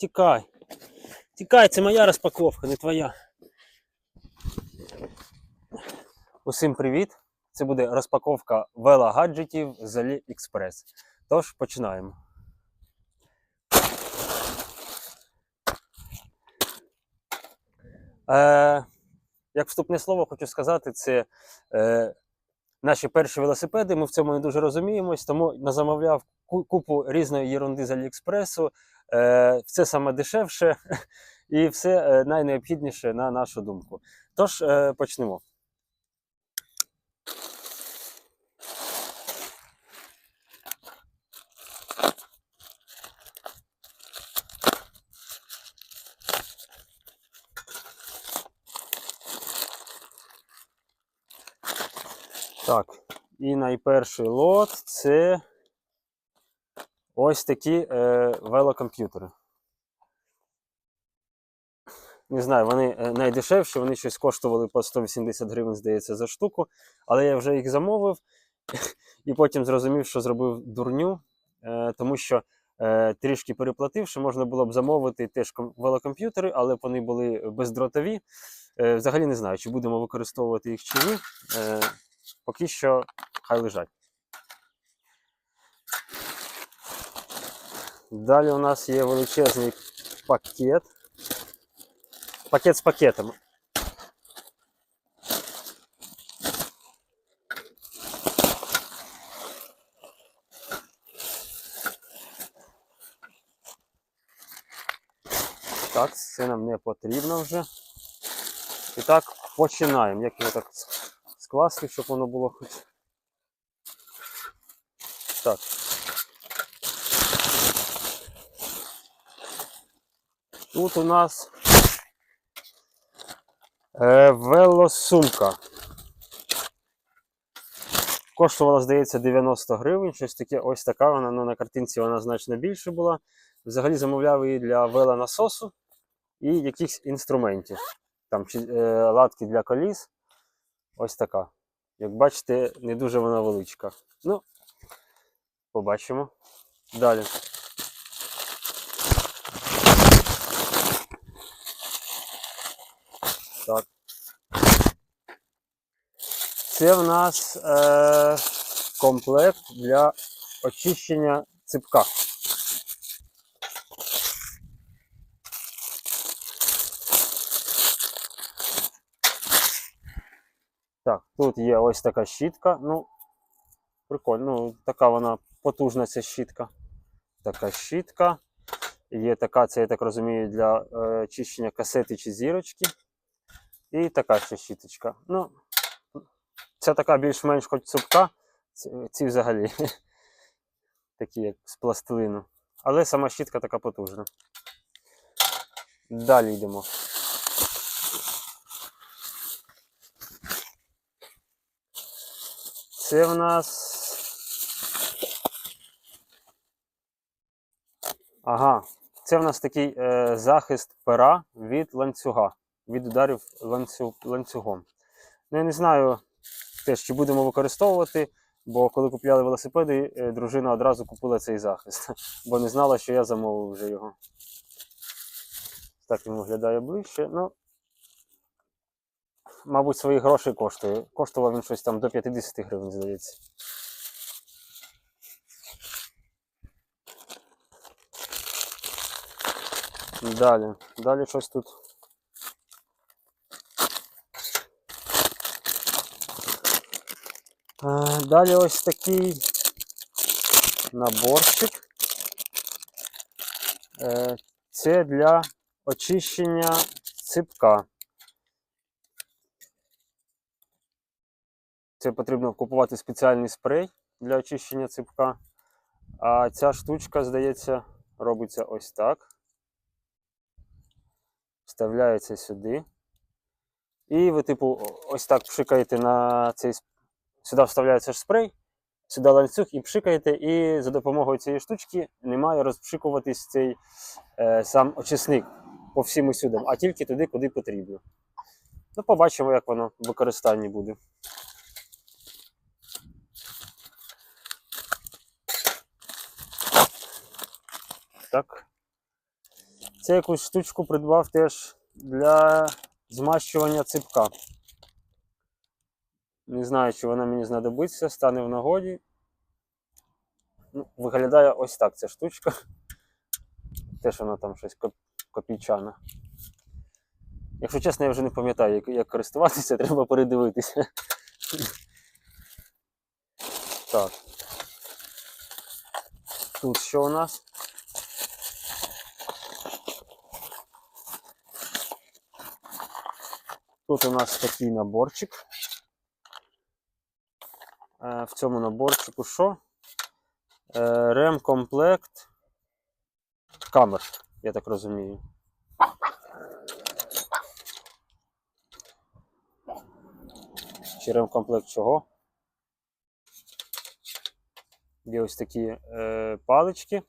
Тікай. Тікай, це моя розпаковка, не твоя. Усім привіт! Це буде розпаковка велогаджетів з AliExpress. Тож починаємо. Е, як вступне слово, хочу сказати, це е, наші перші велосипеди. Ми в цьому не дуже розуміємось, тому назамовляв ку- купу різної єрунди з Аліекспресу. Е, все саме дешевше і все е, найнеобхідніше на нашу думку. Тож е, почнемо. Так, і найперший лот це ось такі е, велокомп'ютери. Не знаю, вони е, найдешевші, вони щось коштували по 180 гривень, здається, за штуку. Але я вже їх замовив і потім зрозумів, що зробив дурню, е, тому що е, трішки переплативши, можна було б замовити теж велокомп'ютери, але вони були бездротові. Взагалі не знаю, чи будемо використовувати їх чи ні. Поки що хай лежать. Далі у нас є величезний пакет. Пакет з пакетом. Так, це нам не потрібно вже. І так, починаємо. Як його так скласти, щоб воно було хоч. Так. Тут у нас е, велосумка. Коштувала, здається, 90 гривень. Щось таке, ось така вона. Ну, на картинці вона значно більше була. Взагалі замовляв її для велонасосу і якихось інструментів. Там чи- е, латки для коліс. Ось така. Як бачите, не дуже вона величка. Ну, побачимо. Далі. Це в нас е, комплект для очищення ципка. Так, тут є ось така щітка. Ну, прикольно. Ну, така вона потужна ця щітка. Така щітка. Є така, це я так розумію, для е, очищення касети чи зірочки. І така ще щіточка. Ну, ця така більш-менш хоч цупка, ці, взагалі такі як з пластилину. Але сама щітка така потужна. Далі йдемо. Це в нас. Ага, це в нас такий е, захист пера від ланцюга, від ударів ланцю, ланцюгом. Ну, я не знаю теж, чи будемо використовувати, бо коли купляли велосипеди, е, дружина одразу купила цей захист, бо не знала, що я замовив вже його. Так він виглядає ближче. Ну, мабуть, свої гроші коштує. Коштував він щось там до 50 гривень, здається. Далі. Далі щось тут. Далі ось такий наборчик. Е, Це для очищення ципка. Це потрібно купувати спеціальний спрей для очищення ципка. А ця штучка, здається, робиться ось так. Вставляється сюди. І ви, типу, ось так пшикаєте на цей Сюди вставляється спрей, сюди ланцюг і пшикаєте, і за допомогою цієї штучки не має розпшикуватись цей е, сам очисник по всім усюдам, а тільки туди, куди потрібно. Ну, побачимо, як воно в використанні буде. Так. Це якусь штучку придбав теж для змащування ципка. Не знаю, чи вона мені знадобиться, стане в нагоді. Ну, виглядає ось так ця штучка. Теж вона там щось коп- копійчана. Якщо чесно, я вже не пам'ятаю, як, як користуватися, треба передивитися. Так. Тут що у нас? Тут у нас такий наборчик. Е, В цьому наборчику що? Е, Ремкомплект камер, я так розумію. Чи ремкомплект чого? Є ось такі е, палички.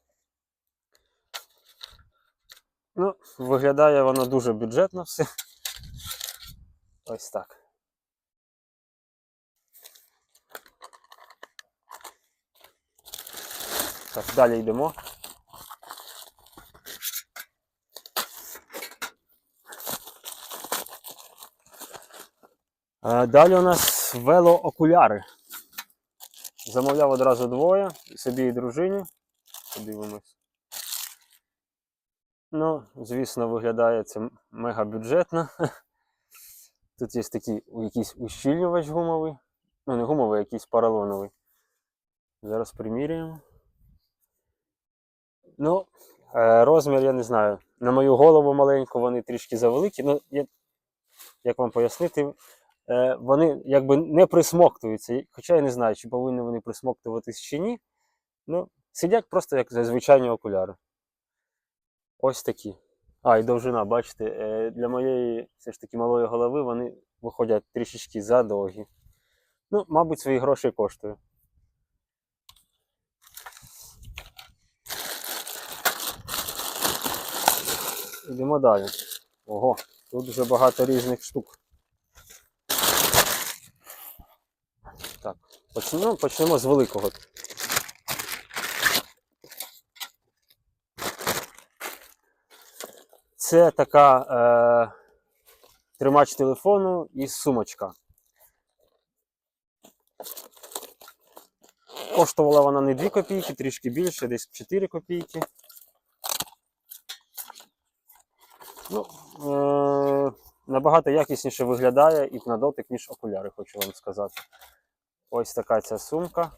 Ну, виглядає воно дуже бюджетно все. Ось так. Так, далі йдемо. Е, Далі у нас велоокуляри. Замовляв одразу двоє, собі і дружині. Подивимось. Ну, звісно, виглядає це мега бюджетно. Тут є такий якийсь ущільнювач гумовий. Ну, не гумовий, а якийсь поролоновий. Зараз приміряємо. Ну, е, розмір я не знаю. На мою голову маленьку вони трішки завеликі. Ну, я, як вам пояснити, е, вони якби не присмоктуються. Хоча я не знаю, чи повинні вони присмоктуватись чи ні. Ну, сидять просто як звичайні окуляри. Ось такі. А, і довжина, бачите, е, для моєї все ж таки малої голови вони виходять трішечки задовгі. Ну, мабуть, свої гроші коштує. Йдемо далі. Ого, тут вже багато різних штук. Так, почнемо, почнемо з великого. Це така е, тримач телефону і сумочка. Коштувала вона не 2 копійки, трішки більше, десь 4 копійки. Ну, е, набагато якісніше виглядає і на дотик, ніж окуляри, хочу вам сказати. Ось така ця сумка.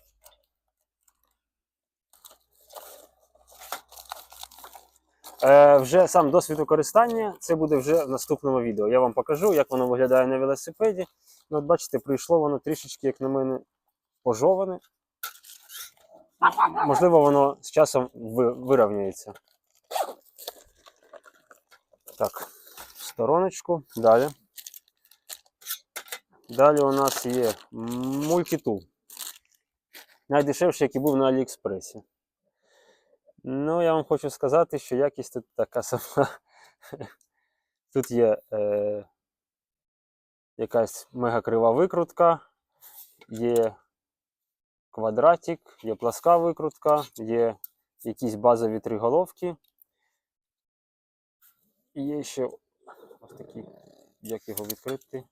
Е, вже сам досвід використання, це буде вже в наступному відео. Я вам покажу, як воно виглядає на велосипеді. Ну, от бачите, прийшло воно трішечки, як на мене, пожоване. Можливо, воно з часом ви- вирівняється. Так, в стороночку. Далі. Далі у нас є мультитул. Найдешевший, який був на Аліекспресі. Ну, я вам хочу сказати, що якість тут така сама. Тут є е, якась мега крива викрутка, є квадратик, є пласка викрутка, є якісь базові три головки. Є ще ось такий, як його відкрити.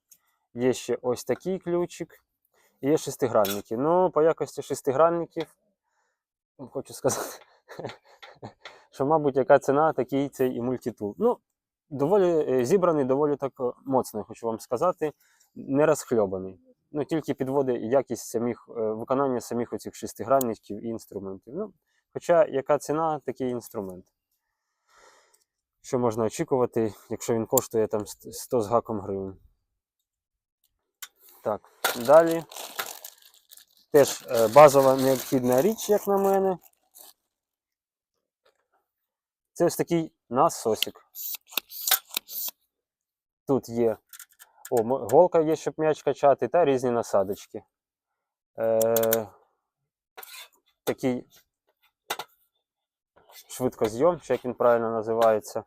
Є ще ось такий ключик. І є шестигранники. Ну, по якості шестигранників, ну, хочу сказати, що, мабуть, яка ціна, такий цей і мультитул. Ну, доволі е, зібраний, доволі так е, моцно, я хочу вам сказати, не розхльобаний. Ну, тільки підводить якість самих, е, виконання самих оцих шестигранників і інструментів. Ну, хоча яка ціна, такий інструмент. Що можна очікувати, якщо він коштує там 100 з гаком гривень. Так, далі. Теж е, базова необхідна річ, як на мене. Це ось такий насосик. Тут є о, голка є, щоб м'яч качати, та різні насадочки. Е, такий швидкозйом, чи як він правильно називається.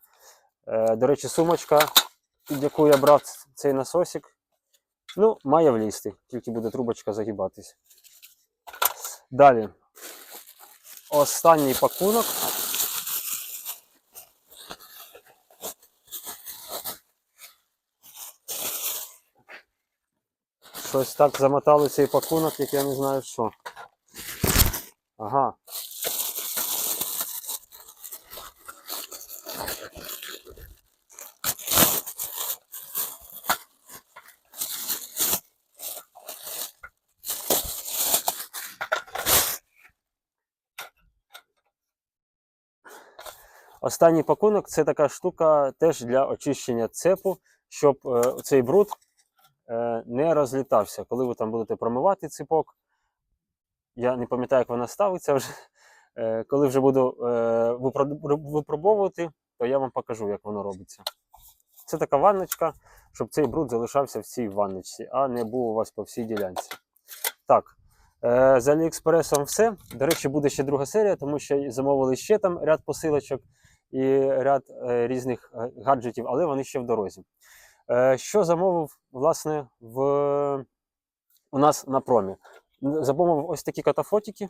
Е, до речі, сумочка, під яку я брав цей насосик, ну, має влізти, тільки буде трубочка загибатись. Далі. Останній пакунок. Щось так замотали цей пакунок, як я не знаю що. Ага. Останній пакунок це така штука теж для очищення цепу, щоб е, цей бруд е, не розлітався. Коли ви там будете промивати ципок, я не пам'ятаю, як вона ставиться вже. Е, коли вже буду е, випробовувати, то я вам покажу, як воно робиться. Це така ванночка, щоб цей бруд залишався в цій ванночці, а не був у вас по всій ділянці. Так, е, з Аліекспресом все. До речі, буде ще друга серія, тому що замовили ще там ряд посилочок і ряд е, різних е, гаджетів, але вони ще в дорозі. Е, що замовив, власне, в, у нас на промі? Замовив ось такі катафотики.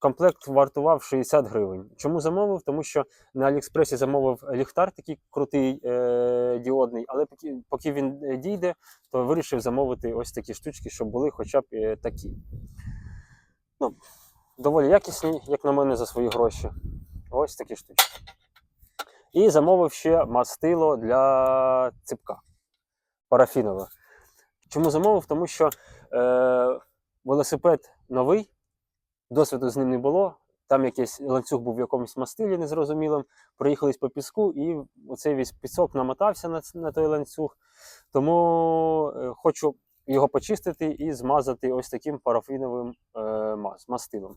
Комплект вартував 60 гривень. Чому замовив? Тому що на Аліекспресі замовив ліхтар такий крутий е, діодний, але поки, поки він дійде, то вирішив замовити ось такі штучки, щоб були хоча б е, такі. Ну, доволі якісні, як на мене, за свої гроші. Ось такі штучки. І замовив ще мастило для ципка парафінове. Чому замовив? Тому що е, велосипед новий, досвіду з ним не було. Там якийсь ланцюг був в якомусь мастилі незрозумілим. Проїхались по піску, і оцей весь пісок намотався на, на той ланцюг. Тому е, хочу його почистити і змазати ось таким парафіновим е, мастилом.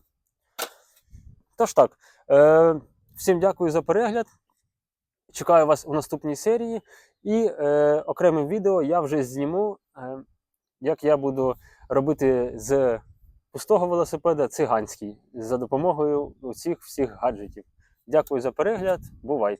Тож так, е, всім дякую за перегляд. Чекаю вас у наступній серії. І е, окремим відео я вже зніму, е, як я буду робити з пустого велосипеда циганський за допомогою цих всіх гаджетів. Дякую за перегляд. Бувайте!